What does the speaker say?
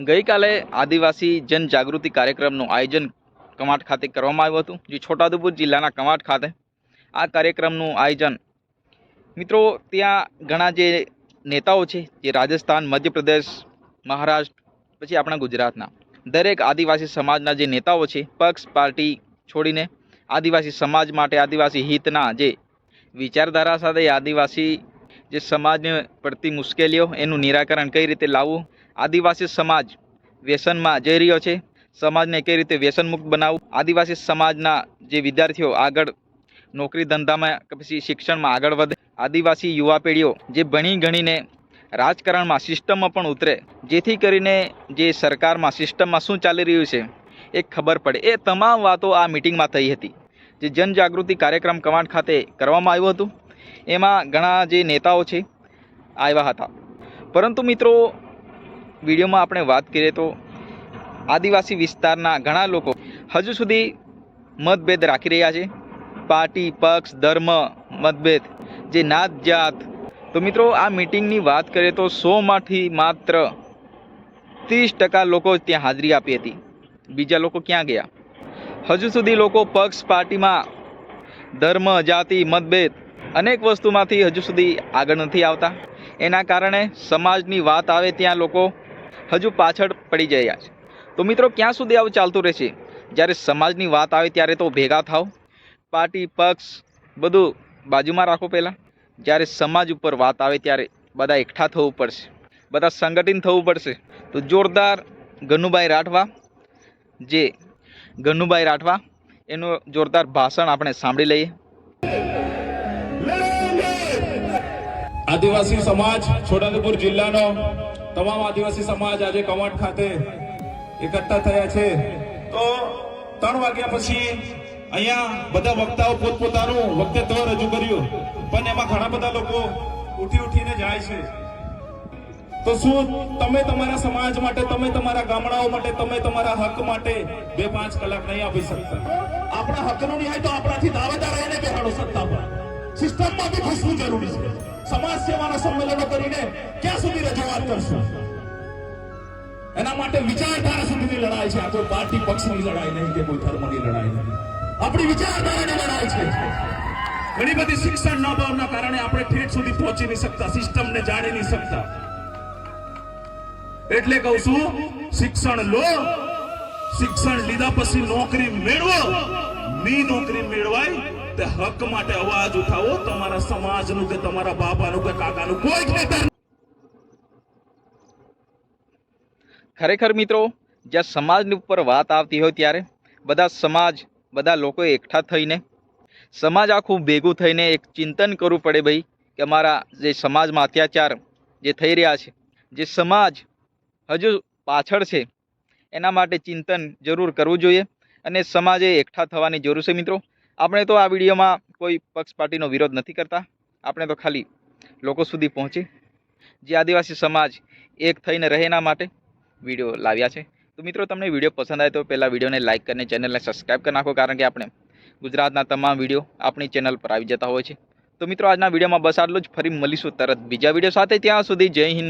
ગઈકાલે આદિવાસી જનજાગૃતિ કાર્યક્રમનું આયોજન કમાટ ખાતે કરવામાં આવ્યું હતું, જે છોટાઉદેપુર જિલ્લાના કમાટ ખાતે આ કાર્યક્રમનું આયોજન. મિત્રો, ત્યાં ઘણા જે નેતાઓ છે, જે રાજસ્થાન, મધ્યપ્રદેશ, મહારાષ્ટ્ર, પછી આપણા ગુજરાતના, દરેક આદિવાસી સમાજના જે નેતાઓ છે, પક્ષ, પાર્ટી છોડીને આદિવાસી સમાજ માટે, આદિવાસી હિતના જે વિચારધારા સાથે આદિવાસી જે સમાજને પડતી મુશ્કેલીઓ, એનું નિરાકરણ કઈ રીતે લાવવું આદિવાસી સમાજ વ્યસનમાં જઈ રહ્યો છે. સમાજને કઈ રીતે વ્યસનમુક્ત બનાવવું? આદિવાસી સમાજના જે વિદ્યાર્થીઓ આગળ નોકરી ધંધામાં કે પછી શિક્ષણમાં આગળ વધે, આદિવાસી યુવા પેઢીઓ જે ભણી ગણીને રાજકારણમાં સિસ્ટમમાં પણ ઉતરે, જેથી કરીને જે સરકારમાં સિસ્ટમમાં શું ચાલી રહ્યું છે એ ખબર પડે. એ તમામ વાતો આ મિટિંગમાં થઈ હતી. જે જનજાગૃતિ કાર્યક્રમ કમાન્ડ ખાતે કરવામાં આવ્યું હતું. એમાં ઘણા જે નેતાઓ છે, આવ્યા હતા. પરંતુ મિત્રો વિડીયોમાં આપણે વાત કરીએ તો આદિવાસી વિસ્તારના ઘણા લોકો હજુ સુધી મતભેદ રાખી રહ્યા છે. પાર્ટી, પક્ષ, ધર્મ, મતભેદ, જે નાત જાત. તો મિત્રો, આ મિટિંગની વાત કરીએ તો સોમાંથી માત્ર ત્રીસ ટકા લોકો ત્યાં હાજરી આપી હતી. બીજા લોકો ક્યાં ગયા? હજુ સુધી લોકો પક્ષ, પાર્ટીમાં ધર્મ, જાતિ, મતભેદ અનેક વસ્તુમાંથી હજુ સુધી આગળ નથી આવતા. એના કારણે સમાજની વાત આવે ત્યાં લોકો હજુ પાછળ પડી જાય છે. તો મિત્રો, ક્યાં સુધી આવું ચાલતું રહેશે? જ્યારે સમાજની વાત આવે ત્યારે તો ભેગા થાવ પાર્ટી, પક્ષ, બધું બાજુમાં રાખો પહેલાં. જ્યારે સમાજ ઉપર વાત આવે ત્યારે બધા એકઠા થવું પડશે. બધા સંગઠિત થવું પડશે. તો જોરદાર ગનુભાઈ રાઠવા, જે ગનુભાઈ રાઠવા, એનું જોરદાર ભાષણ આપણે સાંભળી લઈએ. આદિવાસી સમાજ છોટાઉદેપુર જિલ્લાનો તમામ આદિવાસી સમાજ આજે કવાંટ ખાતે એકઠા થયા છે. તો ત્રણ વાગ્યા પછી અહીંયા બધા વક્તાઓ પોતપોતાનું વક્તત્વ રજૂ કર્યું. પણ એમાં ઘણા બધા લોકો ઉઠી ઉઠીને જાય છે. તો શું તમે તમારા સમાજ માટે, તમે તમારા ગામડાઓ માટે, તમે તમારા હક માટે બે પાંચ કલાક નહીં આપી શકતા? આપણા હકનો ન્યાય તો આપણાથી દાવેદાર રહીને બેહાડો સત્તા પર. સિસ્ટમમાં બી ઘૂસવું જરૂરી છે. સમાજ સેવાના સંમેલનો કરીને ક્યાં સુધી એના માટે વિચારધારા સુધીની લડાઈ છે. આ કોઈ પાર્ટી પક્ષની લડાઈ નહીં કે કોઈ ધર્મની લડાઈ નહીં. આપણી વિચારધારાની લડાઈ છે. ઘણી બધી શિક્ષણ ન ભાવના કારણે આપણે ઠેઠ સુધી પહોંચી નહીં શકતા, સિસ્ટમને જાણી નહીં શકતા. એટલે કહું છું, શિક્ષણ લો, શિક્ષણ લીધા પછી નોકરી મેળવો. ની નોકરી મેળવાય તે હક માટે અવાજ ઉઠાવો. તમારા સમાજનું કે તમારા બાપાનું કે કાકાનું કોઈ ખેતર ખરેખર મિત્રો, જ્યાં સમાજની ઉપર વાત આવતી હોય ત્યારે બધા સમાજ, બધા લોકો એકઠા થઈને, સમાજ આખું ભેગું થઈને એક ચિંતન કરવું પડે ભાઈ, કે અમારા જે સમાજમાં અત્યાચાર જે થઈ રહ્યા છે, જે સમાજ હજુ પાછળ છે, એના માટે ચિંતન જરૂર કરવું જોઈએ અને સમાજે એકઠા થવાની જરૂર છે મિત્રો. આપણે તો આ વિડીયોમાં કોઈ પક્ષ પાર્ટીનો વિરોધ નથી કરતા. આપણે તો ખાલી લોકો સુધી પહોંચે. જે આદિવાસી સમાજ એક થઈને રહે એના માટે વીડિયો લાવ્યા છે. તો મિત્રો, તમને વીડિયો પસંદ આવે તો પહેલાં વિડીયોને લાઇક કરીને ચેનલને સબસ્ક્રાઈબ કરી નાખો, કારણ કે આપણે ગુજરાતના તમામ વીડિયો આપણી ચેનલ પર આવી જતા હોય છે. તો મિત્રો, આજના વિડીયોમાં બસ આટલું જ. ફરી મળીશું તરત બીજા વીડિયો સાથે. ત્યાં સુધી જય હિન્દ.